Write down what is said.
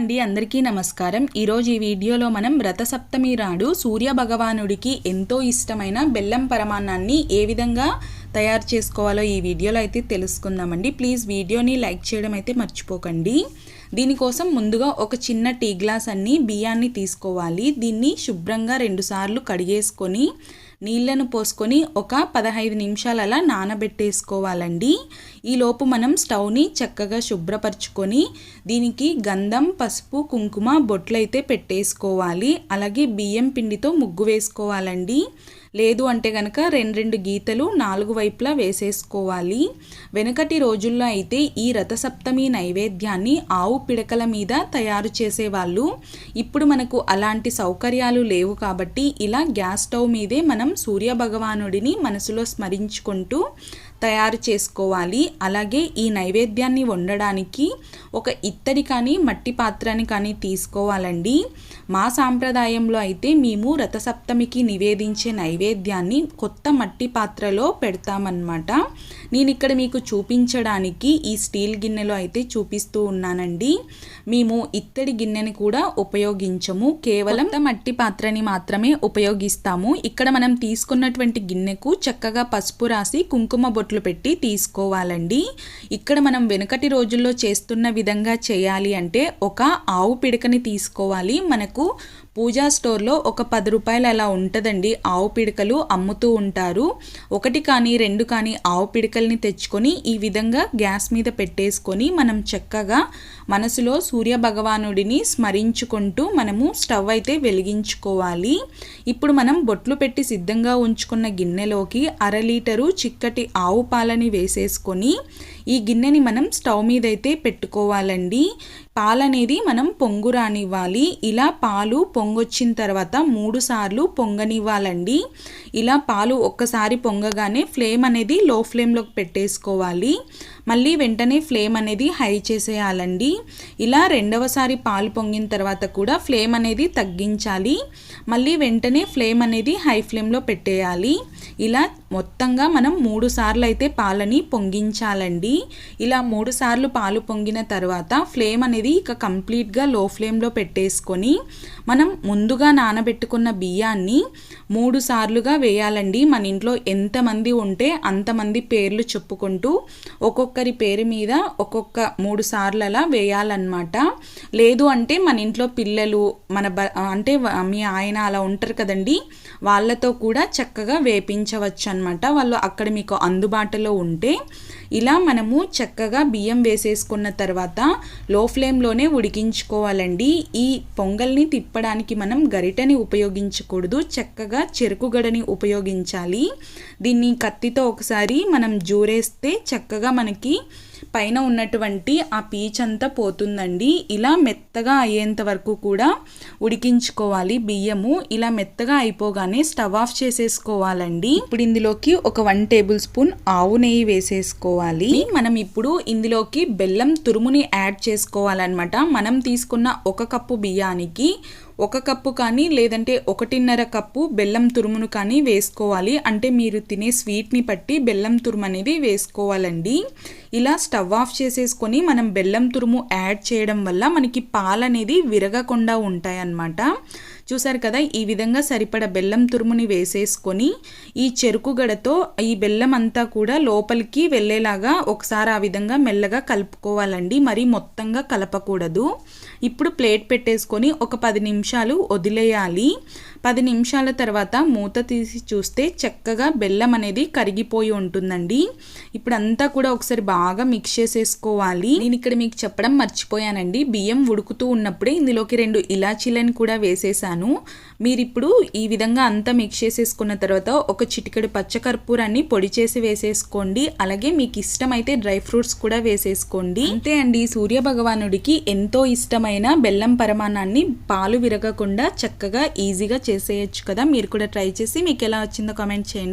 అండి అందరికీ నమస్కారం. ఈరోజు ఈ వీడియోలో మనం రథసప్తమి నాడు సూర్య భగవానుడికి ఎంతో ఇష్టమైన బెల్లం పరమాన్నాన్ని ఏ విధంగా తయారు చేసుకోవాలో ఈ వీడియోలో అయితే తెలుసుకుందామండి. ప్లీజ్ వీడియోని లైక్ చేయడం అయితే మర్చిపోకండి. దీనికోసం ముందుగా ఒక చిన్న టీ గ్లాస్ అన్ని బియ్యాన్ని తీసుకోవాలి. దీన్ని శుభ్రంగా రెండుసార్లు కడిగేసుకొని నీళ్ళను పోసుకొని ఒక పదహైదు నిమిషాలు అలా నానబెట్టేసుకోవాలండి. ఈలోపు మనం స్టవ్ని చక్కగా శుభ్రపరచుకొని దీనికి గంధం పసుపు కుంకుమ బొట్లైతే పెట్టేసుకోవాలి. అలాగే బియ్యం పిండితో ముగ్గు వేసుకోవాలండి. లేదు అంటే కనుక రెండు రెండు గీతలు నాలుగు వైపులా వేసేసుకోవాలి. వెనకటి రోజుల్లో అయితే ఈ రథసప్తమి నైవేద్యాన్ని ఆవు పిడకల మీద తయారు చేసేవాళ్ళు. ఇప్పుడు మనకు అలాంటి సౌకర్యాలు లేవు కాబట్టి ఇలా గ్యాస్ స్టవ్ మీదే మనం సూర్య భగవానుడిని మనసులో స్మరించుకుంటూ తయారు చేసుకోవాలి. అలాగే ఈ నైవేద్యాన్ని వండడానికి ఒక ఇత్తడి కానీ మట్టి పాత్రని కానీ తీసుకోవాలండి. మా సాంప్రదాయంలో అయితే మేము రథసప్తమికి నివేదించే నైవేద్యాన్ని కొత్త మట్టి పాత్రలో పెడతామన్నమాట. నేను ఇక్కడ మీకు చూపించడానికి ఈ స్టీల్ గిన్నెలో అయితే చూపిస్తూ ఉన్నానండి. మేము ఇత్తడి గిన్నెని కూడా ఉపయోగించము. కేవలం మట్టి పాత్రని మాత్రమే ఉపయోగిస్తాము. ఇక్కడ మనం తీసుకున్నటువంటి గిన్నెకు చక్కగా పసుపు రాసి కుంకుమ బొట్లు పెట్టి తీసుకోవాలండి. ఇక్కడ మనం వెనుకటి రోజుల్లో చేస్తున్న విధంగా చేయాలి అంటే ఒక ఆవు పిడకని తీసుకోవాలి. మనకు పూజా స్టోర్లో ఒక పది రూపాయలు అలా ఉంటుందండి. ఆవు పిడకలు అమ్ముతూ ఉంటారు. ఒకటి కానీ రెండు కానీ ఆవు పిడకల్ని తెచ్చుకొని ఈ విధంగా గ్యాస్ మీద పెట్టేసుకొని మనం చక్కగా మనసులో సూర్య భగవానుడిని స్మరించుకుంటూ మనము స్టవ్ అయితే వెలిగించుకోవాలి. ఇప్పుడు మనం బొట్లు పెట్టి సిద్ధంగా ఉంచుకున్న గిన్నెలోకి అర లీటరు చిక్కటి ఆవు పాలని వేసేసుకొని ఈ గిన్నెని మనం స్టవ్ మీద అయితే పెట్టుకోవాలండి. పాలనేది మనం పొంగు రానివ్వాలి ఇలా పాలు పొంగొచ్చిన తర్వాత మూడు సార్లు పొంగనివ్వాలండి. ఇలా పాలు ఒక్కసారి పొంగగానే ఫ్లేమ్ అనేది లో ఫ్లేమ్లోకి పెట్టేసుకోవాలి. మళ్ళీ వెంటనే ఫ్లేమ్ అనేది హై చేసేయాలండి. ఇలా రెండవసారి పాలు పొంగిన తర్వాత కూడా ఫ్లేమ్ అనేది తగ్గించాలి. మళ్ళీ వెంటనే ఫ్లేమ్ అనేది హై ఫ్లేమ్లో పెట్టేయాలి. ఇలా మొత్తంగా మనం మూడు సార్లు అయితే పాలని పొంగించాలండి. ఇలా మూడు సార్లు పాలు పొంగిన తర్వాత ఫ్లేమ్ అనేది ఇక కంప్లీట్గా లో ఫ్లేమ్లో పెట్టేసుకొని మనం ముందుగా నానబెట్టుకున్న బియ్యాన్ని మూడు సార్లుగా వేయాలండి. మన ఇంట్లో ఎంతమంది ఉంటే అంతమంది పేర్లు చెప్పుకుంటూ ఒక్కొక్కరి పేరు మీద ఒక్కొక్క మూడు సార్లు అలా వేయాలన్నమాట. లేదు అంటే మన ఇంట్లో పిల్లలు మన బ అంటే మీ ఆయన అలా ఉంటారు కదండి వాళ్ళతో కూడా చక్కగా వేపి చేపించవచ్చు అనమాట వాళ్ళు అక్కడ మీకు అందుబాటులో ఉంటే ఇలా మనము చక్కగా బియ్యం వేసేసుకున్న తర్వాత లో ఫ్లేమ్లోనే ఉడికించుకోవాలండి. ఈ పొంగల్ని తిప్పడానికి మనం గరిటెని ఉపయోగించకూడదు. చక్కగా చెరుకుగడని ఉపయోగించాలి. దీన్ని కత్తితో ఒకసారి మనం జూరేస్తే చక్కగా మనకి పైన ఉన్నటువంటి ఆ పీచ్ అంతా పోతుందండి. ఇలా మెత్తగా అయ్యేంత వరకు కూడా ఉడికించుకోవాలి బియ్యము. ఇలా మెత్తగా అయిపోగానే స్టవ్ ఆఫ్ చేసేసుకోవాలండి. ఇప్పుడు ఇందులోకి ఒక వన్ టేబుల్ స్పూన్ ఆవు నెయ్యి వేసేసుకోవాలి. మనం ఇప్పుడు ఇందులోకి బెల్లం తురుముని యాడ్ చేసుకోవాలన్నమాట. మనం తీసుకున్న ఒక కప్పు బియ్యానికి ఒక కప్పు కానీ లేదంటే ఒకటిన్నర కప్పు బెల్లం తురుమును కానీ వేసుకోవాలి. అంటే మీరు తినే స్వీట్ని బట్టి బెల్లం తురుము అనేది వేసుకోవాలండి. ఇలా స్టవ్ ఆఫ్ చేసేసుకొని మనం బెల్లం తురుము యాడ్ చేయడం వల్ల మనకి పాలు అనేది విరగకుండా ఉంటాయన్నమాట. చూసారు కదా ఈ విధంగా సరిపడ బెల్లం తురుముని వేసేసుకొని ఈ చెరుకు గడతో ఈ బెల్లం అంతా కూడా లోపలికి వెళ్ళేలాగా ఒకసారి ఆ విధంగా మెల్లగా కలుపుకోవాలండి. మరి మొత్తంగా కలపకూడదు. ఇప్పుడు ప్లేట్ పెట్టేసుకొని ఒక పది నిమిషాలు వదిలేయాలి. పది నిమిషాల తర్వాత మూత తీసి చూస్తే చక్కగా బెల్లం అనేది కరిగిపోయి ఉంటుందండి. ఇప్పుడు అంతా కూడా ఒకసారి బాగా మిక్స్ చేసేసుకోవాలి. నేను ఇక్కడ మీకు చెప్పడం మర్చిపోయానండి. బియ్యం ఉడుకుతూ ఉన్నప్పుడే ఇందులోకి రెండు ఇలాచీలను కూడా వేసేసాను. మీరు ఇప్పుడు ఈ విధంగా అంతా మిక్స్ చేసేసుకున్న తర్వాత ఒక చిటికెడు పచ్చకర్పూరాన్ని పొడి చేసి వేసేసుకోండి. అలాగే మీకు ఇష్టమైతే డ్రై ఫ్రూట్స్ కూడా వేసేసుకోండి. అంతే అండి సూర్య భగవానుడికి ఎంతో ఇష్టమైన బెల్లం పరమాణాన్ని పాలు విరగకుండా చక్కగా ఈజీగా చేసేయచ్చు కదా? మీరు కూడా ట్రై చేసి మీకు ఎలా వచ్చిందో కామెంట్ చేయండి.